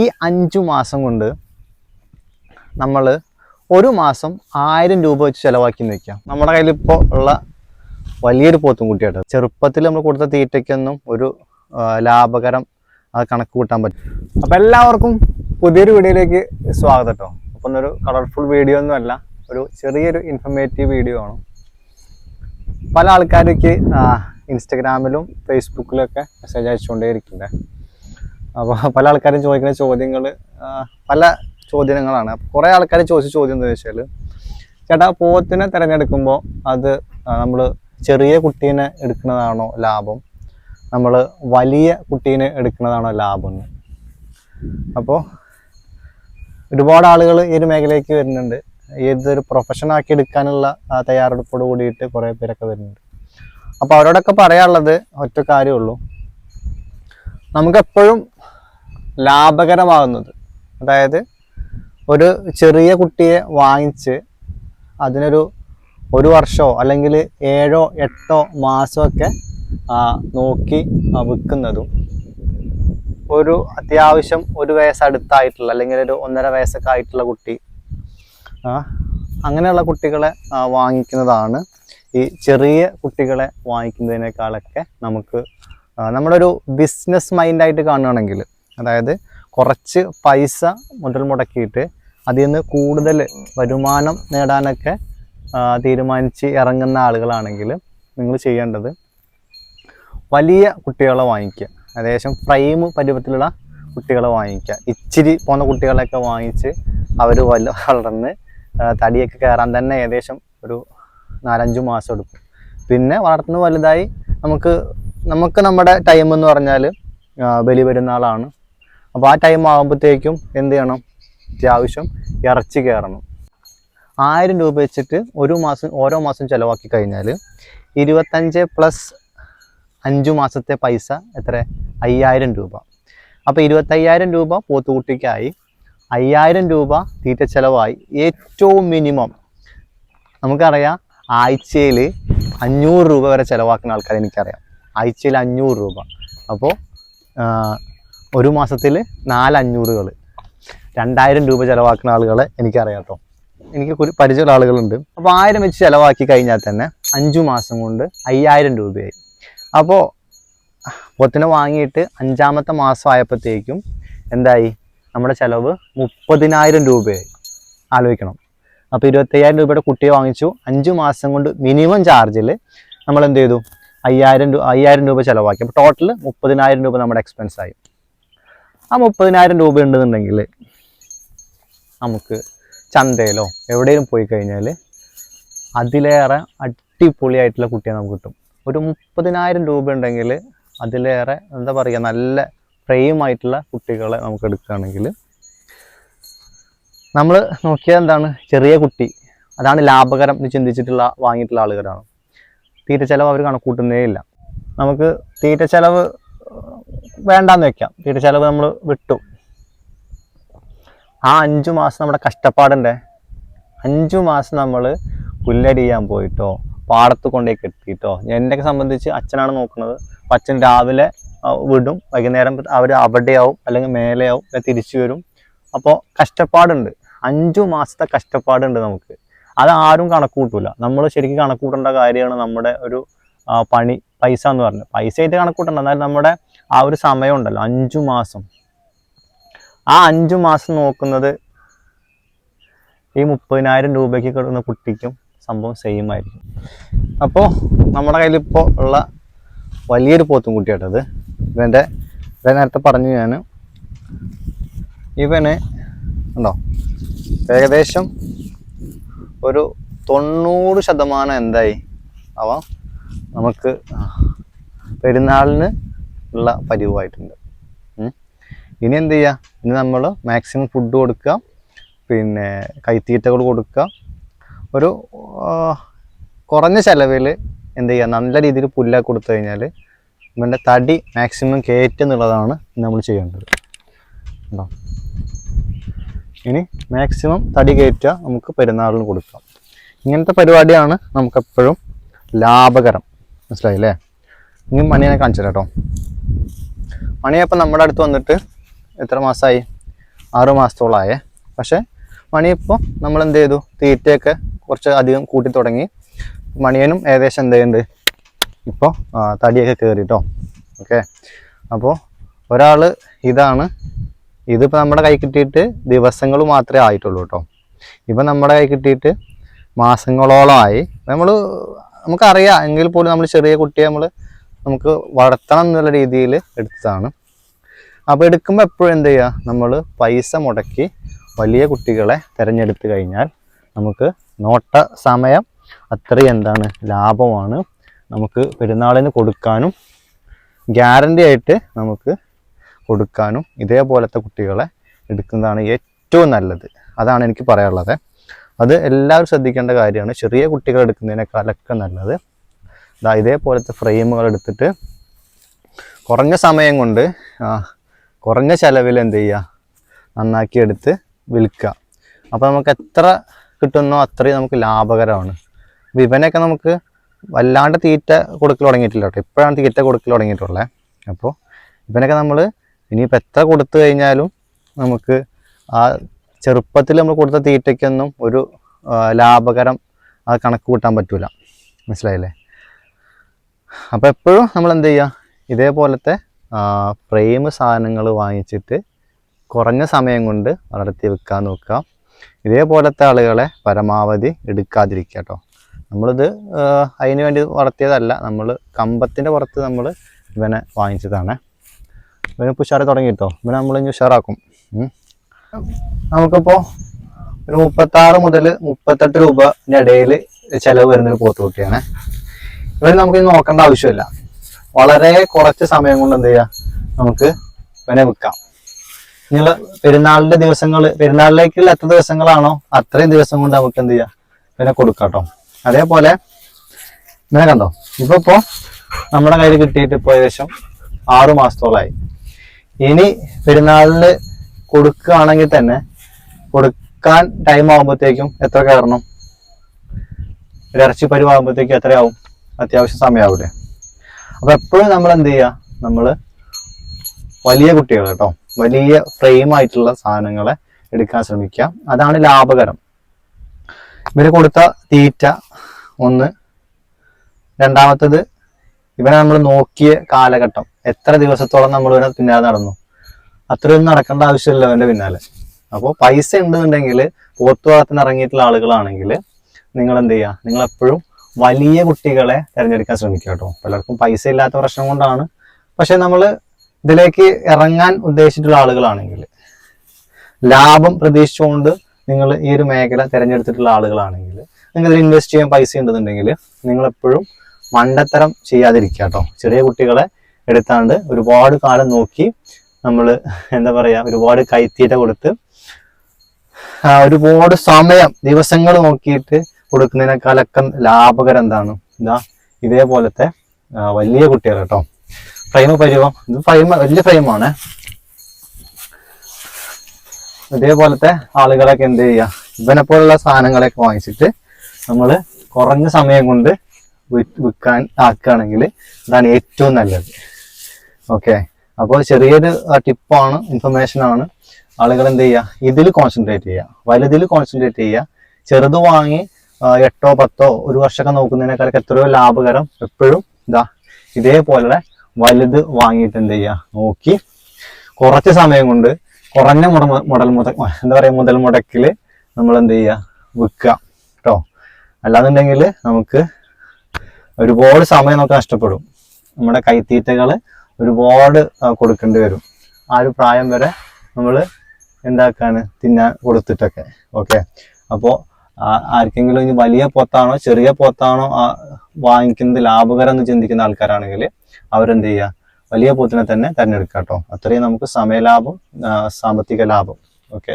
ഈ അഞ്ചു മാസം കൊണ്ട് നമ്മൾ ഒരു മാസം ആയിരം രൂപ വെച്ച് ചിലവാക്കി നിൽക്കാം നമ്മുടെ കയ്യിൽ ഇപ്പോൾ ഉള്ള വലിയൊരു പോത്തും കുട്ടിയായിട്ട് ചെറുപ്പത്തിൽ നമ്മൾ കൊടുത്ത തീറ്റയ്ക്കൊന്നും ഒരു ലാഭകരം അത് കണക്ക് കൂട്ടാൻ പറ്റും അപ്പം എല്ലാവർക്കും പുതിയൊരു വീഡിയോയിലേക്ക് സ്വാഗതം കേട്ടോ അപ്പം ഒരു കളർഫുൾ വീഡിയോ ഒന്നുമല്ല ഒരു ചെറിയൊരു ഇൻഫർമേറ്റീവ് വീഡിയോ ആണ്. പല ആൾക്കാർക്ക് ഇൻസ്റ്റഗ്രാമിലും ഫേസ്ബുക്കിലും ഒക്കെ മെസ്സേജ് അയച്ചുകൊണ്ടേ ഇരിക്കുന്നുണ്ട് അപ്പോൾ പല ആൾക്കാരും ചോദിക്കുന്ന ചോദ്യങ്ങൾ പല ചോദ്യങ്ങളാണ്. കുറേ ആൾക്കാർ ചോദിച്ച ചോദ്യം എന്താ വെച്ചാൽ ചേട്ടാ പോത്തിനെ തിരഞ്ഞെടുക്കുമ്പോൾ അത് നമ്മൾ ചെറിയ കുട്ടീനെ എടുക്കുന്നതാണോ ലാഭം? നമ്മൾ വലിയ കുട്ടീനെ എടുക്കുന്നതാണോ ലാഭം? അപ്പോൾ ഒരുപാട് ആളുകൾ ഈ ഒരു മേഖലയ്ക്ക് വരുന്നുണ്ട്. ഏതൊരു പ്രൊഫഷൻ ആക്കി എടുക്കാനുള്ള തയ്യാറെടുപ്പോട് കൂടിയിട്ട് കുറേ പേരൊക്കെ വരുന്നുണ്ട്. അപ്പോൾ അവരോടൊക്കെ പറയാനുള്ളത് ഒറ്റ കാര്യമുള്ളൂ നമുക്കെപ്പോഴും ലാഭകരമാകുന്നത്. അതായത് ഒരു ചെറിയ കുട്ടിയെ വാങ്ങിച്ച് അതിനൊരു ഒരു വർഷമോ അല്ലെങ്കിൽ ഏഴോ എട്ടോ മാസമൊക്കെ നോക്കി വിൽക്കുന്നതും ഒരു അത്യാവശ്യം ഒരു വയസ്സടുത്തായിട്ടുള്ള അല്ലെങ്കിൽ ഒരു ഒന്നര വയസ്സൊക്കെ ആയിട്ടുള്ള കുട്ടി അങ്ങനെയുള്ള കുട്ടികളെ വാങ്ങിക്കുന്നതാണ് ഈ ചെറിയ കുട്ടികളെ വാങ്ങിക്കുന്നതിനേക്കാളൊക്കെ നമുക്ക് ഒരു ബിസിനസ് മൈൻഡായിട്ട് കാണുകയാണെങ്കിൽ അതായത് കുറച്ച് പൈസ മുതൽ മുടക്കിയിട്ട് അതിൽ നിന്ന് കൂടുതൽ വരുമാനം നേടാനൊക്കെ തീരുമാനിച്ച് ഇറങ്ങുന്ന ആളുകളാണെങ്കിൽ നിങ്ങൾ ചെയ്യേണ്ടത് വലിയ കുട്ടികളെ വാങ്ങിക്കുക. ഏകദേശം പ്രൈം പരുവത്തിലുള്ള കുട്ടികളെ വാങ്ങിക്കുക. ഇച്ചിരി പോകുന്ന കുട്ടികളെയൊക്കെ വാങ്ങിച്ച് അവർ വല്ല വളർന്ന് തടിയൊക്കെ കയറാൻ തന്നെ ഏകദേശം ഒരു നാലഞ്ച് മാസം എടുക്കും. പിന്നെ വളർന്ന് വലുതായി നമുക്ക് നമുക്ക് നമ്മുടെ ടൈം എന്ന് പറഞ്ഞാൽ ബലി പെരുന്നാളാണ് അപ്പോൾ ആ ടൈം ആകുമ്പോഴത്തേക്കും എന്ത് ചെയ്യണം? അത്യാവശ്യം ഇറച്ചി കയറണം. ആയിരം രൂപ വെച്ചിട്ട് ഒരു മാസം ഓരോ മാസം ചിലവാക്കി കഴിഞ്ഞാൽ ഇരുപത്തഞ്ച് പ്ലസ് അഞ്ച് മാസത്തെ പൈസ എത്ര? അയ്യായിരം രൂപ. അപ്പോൾ ഇരുപത്തയ്യായിരം രൂപ പോത്തുകുട്ടിക്കായി അയ്യായിരം രൂപ തീറ്റ ചിലവായി ഏറ്റവും മിനിമം. നമുക്കറിയാം ആഴ്ചയിൽ അഞ്ഞൂറ് രൂപ വരെ ചിലവാക്കുന്ന ആൾക്കാരെ എനിക്കറിയാം. ആഴ്ചയിൽ അഞ്ഞൂറ് രൂപ. അപ്പോൾ ഒരു മാസത്തിൽ നാല് അഞ്ഞൂറുകൾ രണ്ടായിരം രൂപ ചിലവാക്കുന്ന ആളുകളെ എനിക്കറിയാം കേട്ടോ എനിക്ക് ഒരു പരിചയമുള്ള ആളുകളുണ്ട്. അപ്പോൾ ആയിരം വെച്ച് ചിലവാക്കി കഴിഞ്ഞാൽ തന്നെ അഞ്ചു മാസം കൊണ്ട് അയ്യായിരം രൂപയായി. അപ്പോൾ പൊത്തിനെ വാങ്ങിയിട്ട് അഞ്ചാമത്തെ മാസം ആയപ്പോഴത്തേക്കും എന്തായി? നമ്മുടെ ചിലവ് മുപ്പതിനായിരം രൂപയായി. ആലോചിക്കണം. അപ്പോൾ ഇരുപത്തയ്യായിരം രൂപയുടെ കുട്ടിയെ വാങ്ങിച്ചു. അഞ്ച് മാസം കൊണ്ട് മിനിമം ചാർജിൽ നമ്മൾ എന്ത് ചെയ്തു? അയ്യായിരം രൂപ അയ്യായിരം രൂപ ചിലവാക്കി. അപ്പോൾ ടോട്ടൽ മുപ്പതിനായിരം രൂപ നമ്മുടെ എക്സ്പെൻസ് ആയി. ആ മുപ്പതിനായിരം രൂപ ഉണ്ടെന്നുണ്ടെങ്കിൽ നമുക്ക് ചന്തയിലോ എവിടെയും പോയി കഴിഞ്ഞാൽ അതിലേറെ അടിപൊളിയായിട്ടുള്ള കുട്ടിയെ നമുക്ക് കിട്ടും. ഒരു മുപ്പതിനായിരം രൂപ ഉണ്ടെങ്കിൽ അതിലേറെ എന്താ പറയുക നല്ല ഫ്രെയിം ആയിട്ടുള്ള കുട്ടികളെ നമുക്ക് എടുക്കുകയാണെങ്കിൽ നമ്മൾ നോക്കിയാൽ എന്താണ്? ചെറിയ കുട്ടി. അതാണ് ലാഭകരം എന്ന് ചിന്തിച്ചിട്ടുള്ള വാങ്ങിയിട്ടുള്ള ആളുകളാണ്. തീറ്റ ചെലവ് അവർ കണക്കൂട്ടുന്നേ ഇല്ല. നമുക്ക് തീറ്റ ചെലവ് വേണ്ടാന്ന് വെക്കാം. തീറ്റ ചെലവ് നമ്മൾ വിട്ടു. ആ അഞ്ചു മാസം നമ്മുടെ കഷ്ടപ്പാടുണ്ടേ? അഞ്ചു മാസം നമ്മൾ പുല്ലടിയാൻ പോയിട്ടോ പാടത്ത് കൊണ്ടുപോയി കെട്ടിയിട്ടോ എന്നെയൊക്കെ സംബന്ധിച്ച് അച്ഛനാണ് നോക്കുന്നത്. അച്ഛൻ രാവിലെ വിടും. വൈകുന്നേരം അവർ അവിടെയാവും അല്ലെങ്കിൽ മേലെയാവും തിരിച്ചു വരും. അപ്പോൾ കഷ്ടപ്പാടുണ്ട്. അഞ്ചു മാസത്തെ കഷ്ടപ്പാടുണ്ട് നമുക്ക്. അത് ആരും കണക്ക് കൂട്ടൂല. നമ്മൾ ശരിക്കും കണക്ക് കൂട്ടേണ്ട കാര്യമാണ് നമ്മുടെ ഒരു പണി പൈസ എന്ന് പറഞ്ഞത്. പൈസ ആയിട്ട് കണക്ക് കൂട്ടണ്ട. എന്നാൽ നമ്മുടെ ആ ഒരു സമയം ഉണ്ടല്ലോ. അഞ്ചു മാസം. ആ അഞ്ചു മാസം നോക്കുന്നത് ഈ മുപ്പതിനായിരം രൂപയ്ക്ക് കിടന്ന കുട്ടിക്കും സംഭവം സെയിം ആയിരിക്കും. അപ്പോൾ നമ്മുടെ കയ്യിലിപ്പോൾ ഉള്ള വലിയൊരു പോത്തും കുട്ടിയാട്ടത് ഇവന്റെ ഇവൻ നേരത്തെ പറഞ്ഞു ഞാൻ ഇവന് ഉണ്ടോ ഏകദേശം ഒരു തൊണ്ണൂറ് ശതമാനം എന്തായി? അവ നമുക്ക് പെരുന്നാളിന് ഉള്ള പരിവായിട്ടുണ്ട് ഇനി എന്ത് ചെയ്യുക ഇനി നമ്മൾ മാക്സിമം ഫുഡ് കൊടുക്കുക. പിന്നെ കൈത്തീറ്റകൾ കൊടുക്കുക. ഒരു കുറഞ്ഞ ചിലവിൽ എന്ത് ചെയ്യുക നല്ല രീതിയിൽ പുല്ലൊക്കെ കൊടുത്തു കഴിഞ്ഞാൽ നമ്മുടെ തടി മാക്സിമം കയറ്റുന്നുള്ളതാണ് നമ്മൾ ചെയ്യേണ്ടത്. ഉണ്ടോ? ഇനി മാക്സിമം തടി കയറ്റുക നമുക്ക് പെരുന്നാളിന് കൊടുക്കാം. ഇങ്ങനത്തെ പരിപാടിയാണ് നമുക്കെപ്പോഴും ലാഭകരം. മനസ്സിലായില്ലേ? ഇനി മണിയെ കാണിച്ചു കേട്ടോ മണിയപ്പം നമ്മുടെ അടുത്ത് വന്നിട്ട് എത്ര മാസമായി? ആറു മാസത്തോളമായേ പക്ഷേ മണി ഇപ്പോൾ നമ്മൾ എന്ത് ചെയ്തു? തീറ്റയൊക്കെ കുറച്ച് അധികം കൂട്ടി തുടങ്ങി. മണിയനും ഏകദേശം എന്ത് ചെയ്യുന്നുണ്ട്? ഇപ്പോൾ തടിയൊക്കെ കയറിട്ടോ ഓക്കെ? അപ്പോൾ ഒരാൾ ഇതാണ് ഇതിപ്പോൾ നമ്മുടെ കൈ കിട്ടിയിട്ട് ദിവസങ്ങൾ മാത്രമേ ആയിട്ടുള്ളൂ കേട്ടോ ഇപ്പം നമ്മുടെ കൈ കിട്ടിയിട്ട് മാസങ്ങളോളമായി നമ്മൾ നമുക്കറിയാം എങ്കിൽ പോലും നമ്മൾ ചെറിയ കുട്ടിയെ നമ്മൾ നമുക്ക് വളർത്തണം എന്നുള്ള രീതിയിൽ എടുത്തതാണ്. അപ്പോൾ എടുക്കുമ്പോൾ എപ്പോഴും എന്ത് ചെയ്യുക നമ്മൾ പൈസ മുടക്കി വലിയ കുട്ടികളെ തിരഞ്ഞെടുത്ത് കഴിഞ്ഞാൽ നമുക്ക് നോട്ട സമയം അത്രയും എന്താണ്? ലാഭമാണ്. നമുക്ക് പെരുന്നാളിന് കൊടുക്കാനും ഗ്യാരണ്ടി ആയിട്ട് നമുക്ക് കൊടുക്കാനും ഇതേപോലത്തെ കുട്ടികളെ എടുക്കുന്നതാണ് ഏറ്റവും നല്ലത്. അതാണ് എനിക്ക് പറയാനുള്ളത്. അത് എല്ലാവരും ശ്രദ്ധിക്കേണ്ട കാര്യമാണ്. ചെറിയ കുട്ടികൾ എടുക്കുന്നതിനേക്കാളൊക്കെ നല്ലത്. ദാ ഇതേപോലത്തെ ഫ്രെയിമുകൾ എടുത്തിട്ട് കുറഞ്ഞ സമയം കൊണ്ട് കുറഞ്ഞ ചിലവിൽ എന്ത് ചെയ്യുക? നന്നാക്കി എടുത്ത് വിൽക്കുക. അപ്പോൾ നമുക്ക് എത്ര കിട്ടുന്നോ അത്രയും നമുക്ക് ലാഭകരമാണ്. അപ്പോൾ ഇവനൊക്കെ നമുക്ക് വല്ലാണ്ട് തീറ്റ കൊടുക്കൽ തുടങ്ങിയിട്ടില്ല കേട്ടോ. ഇപ്പോഴാണ് തീറ്റ കൊടുക്കൽ തുടങ്ങിയിട്ടുള്ളത്. അപ്പോൾ ഇവനൊക്കെ നമ്മൾ ഇനിയിപ്പോൾ എത്ര കൊടുത്തു കഴിഞ്ഞാലും നമുക്ക് ആ ചെറുപ്പത്തിൽ നമ്മൾ കൊടുത്ത തീറ്റയ്ക്കൊന്നും ഒരു ലാഭകരം ആ കണക്ക് കൂട്ടാൻ പറ്റില്ല മനസ്സിലായില്ലേ? അപ്പോൾ എപ്പോഴും നമ്മൾ എന്ത് ചെയ്യുക ഇതേപോലത്തെ ഫ്രെയിം സാധനങ്ങൾ വാങ്ങിച്ചിട്ട് കുറഞ്ഞ സമയം കൊണ്ട് വളർത്തി വെക്കാൻ നോക്കുക. ഇതേപോലത്തെ ആളുകളെ പരമാവധി എടുക്കാതിരിക്കുക കേട്ടോ. നമ്മളിത് അതിന് വേണ്ടി വളർത്തിയതല്ല. നമ്മൾ കമ്പത്തിന്റെ പുറത്ത് നമ്മൾ ഇവനെ വാങ്ങിച്ചതാണ്. ഇവന് ഇപ്പോൾ തുടങ്ങി തുടങ്ങിയിട്ടോ? ഇവനെ നമ്മൾ ഇനി ഉഷാറാക്കും നമുക്കിപ്പോ നമുക്കിപ്പോൾ ഒരു മുപ്പത്താറ് മുതൽ മുപ്പത്തെട്ട് രൂപന്റെ ഇടയിൽ ചിലവ് വരുന്നൊരു പോത്തുകുട്ടിയാണ് ഇവന് നമുക്ക് നോക്കേണ്ട ആവശ്യമില്ല. വളരെ കുറച്ച് സമയം കൊണ്ട് എന്ത് ചെയ്യാ? നമുക്ക് ഇവനെ വിൽക്കാം. നിങ്ങൾ പെരുന്നാളിന്റെ ദിവസങ്ങൾ പെരുന്നാളിലേക്കുള്ള എത്ര ദിവസങ്ങളാണോ അത്രയും ദിവസം കൊണ്ട് നമുക്ക് എന്ത് ചെയ്യാം? ഇവനെ കൊടുക്കാം കേട്ടോ അതേപോലെ ഇവനെ കണ്ടോ? ഇപ്പൊ ഇപ്പോ നമ്മുടെ കയ്യിൽ കിട്ടിയിട്ട് ഇപ്പോൾ ഏകദേശം ആറു മാസത്തോളമായി ഇനി പെരുന്നാളിന് കൊടുക്കുകയാണെങ്കിൽ തന്നെ കൊടുക്കാൻ ടൈം ആകുമ്പോഴത്തേക്കും എത്ര കയറണം? ഒരു ഇറച്ചി പരിവാകുമ്പോഴത്തേക്കും എത്രയാവും? അത്യാവശ്യം സമയമാവില്ലേ അപ്പൊ എപ്പോഴും നമ്മൾ എന്ത് ചെയ്യുക? നമ്മൾ വലിയ കുട്ടികൾ കേട്ടോ വലിയ ഫ്രെയിം ആയിട്ടുള്ള സാധനങ്ങളെ എടുക്കാൻ ശ്രമിക്കുക. അതാണ് ലാഭകരം. ഇവർ കൊടുത്ത തീറ്റ ഒന്ന്. രണ്ടാമത്തത് ഇവനെ നമ്മൾ നോക്കിയ കാലഘട്ടം. എത്ര ദിവസത്തോളം നമ്മൾ ഇവനെ പിന്നാലെ നടന്നു. അത്രയൊന്നും നടക്കേണ്ട ആവശ്യമില്ല അവന്റെ പിന്നാലെ. അപ്പോൾ പൈസ ഉണ്ടെന്നുണ്ടെങ്കിൽ പോത്ത് ഇറങ്ങിയിട്ടുള്ള ആളുകളാണെങ്കിൽ നിങ്ങൾ എന്ത് ചെയ്യുക? നിങ്ങൾ എപ്പോഴും വലിയ കുട്ടികളെ തിരഞ്ഞെടുക്കാൻ ശ്രമിക്കുക കേട്ടോ. പലർക്കും പൈസ ഇല്ലാത്ത പ്രശ്നം കൊണ്ടാണ്. പക്ഷെ നമ്മൾ ഇതിലേക്ക് ഇറങ്ങാൻ ഉദ്ദേശിച്ചിട്ടുള്ള ആളുകളാണെങ്കിൽ ലാഭം പ്രതീക്ഷിച്ചുകൊണ്ട് നിങ്ങൾ ഈ ഒരു മേഖല തിരഞ്ഞെടുത്തിട്ടുള്ള ആളുകളാണെങ്കിൽ നിങ്ങൾ ഇൻവെസ്റ്റ് ചെയ്യാൻ പൈസ ഉണ്ടെന്നുണ്ടെങ്കിൽ നിങ്ങൾ എപ്പോഴും മണ്ടത്തരം ചെയ്യാതിരിക്കുക കേട്ടോ. ചെറിയ കുട്ടികളെ എടുത്താണ്ട് ഒരുപാട് കാലം നോക്കി നമ്മൾ എന്താ പറയുക ഒരുപാട് കൈത്തീറ്റ കൊടുത്ത് ഒരുപാട് സമയം ദിവസങ്ങൾ നോക്കിയിട്ട് കൊടുക്കുന്നതിനേക്കാളൊക്കെ ലാഭകരം എന്താണ് ഇതാ ഇതേപോലത്തെ വലിയ കുട്ടികൾ കേട്ടോ. ഫ്രെയിം പരിവം ഇത് ഫ്രെയിം വലിയ ഫ്രെയിമാണ് ഇതേപോലത്തെ ആളുകളൊക്കെ എന്ത് ചെയ്യുക? ഇവനെപ്പോലുള്ള സാധനങ്ങളൊക്കെ വാങ്ങിച്ചിട്ട് നമ്മൾ കുറഞ്ഞ സമയം കൊണ്ട് വിൽക്കാൻ ആക്കുകയാണെങ്കിൽ അതാണ് ഏറ്റവും നല്ലത്. ഓക്കെ അപ്പോൾ ചെറിയൊരു ടിപ്പാണ് ഇൻഫർമേഷൻ ആണ് ആളുകൾ എന്ത് ചെയ്യുക? ഇതിൽ കോൺസെൻട്രേറ്റ് ചെയ്യുക. വലുതിൽ കോൺസെൻട്രേറ്റ് ചെയ്യുക. ചെറുത് വാങ്ങി എട്ടോ പത്തോ ഒരു വർഷമൊക്കെ നോക്കുന്നതിനേക്കാളൊക്കെ എത്രയോ ലാഭകരം എപ്പോഴും ഇതാ ഇതേപോലെ വലുത് വാങ്ങിയിട്ട് എന്ത് ചെയ്യുക? നോക്കി. കുറച്ച് സമയം കൊണ്ട് കുറഞ്ഞ മുട മുടൽ മുത എന്താ പറയുക മുതൽ മുടക്കിൽ നമ്മൾ എന്ത് ചെയ്യുക? വിൽക്കുക. കേട്ടോ. അല്ലാന്നുണ്ടെങ്കിൽ നമുക്ക് ഒരുപാട് സമയം നമുക്ക് നഷ്ടപ്പെടും. നമ്മുടെ കൈത്തീറ്റകൾ ഒരുപാട് കൊടുക്കേണ്ടി വരും. ആ ഒരു പ്രായം വരെ നമ്മൾ എന്താക്കാണ്? തിന്നാൻ കൊടുത്തിട്ടൊക്കെ. ഓക്കെ? അപ്പോൾ ആർക്കെങ്കിലും ഇനി വലിയ പോത്താണോ ചെറിയ പോത്താണോ വാങ്ങിക്കുന്നത് ലാഭകരം എന്ന് ചിന്തിക്കുന്ന ആൾക്കാരാണെങ്കിൽ അവരെന്ത് ചെയ്യുക വലിയ പോത്തിനെ തന്നെ തിരഞ്ഞെടുക്കാം കേട്ടോ അത്രയും നമുക്ക് സമയലാഭം സാമ്പത്തിക ലാഭം. ഓക്കെ?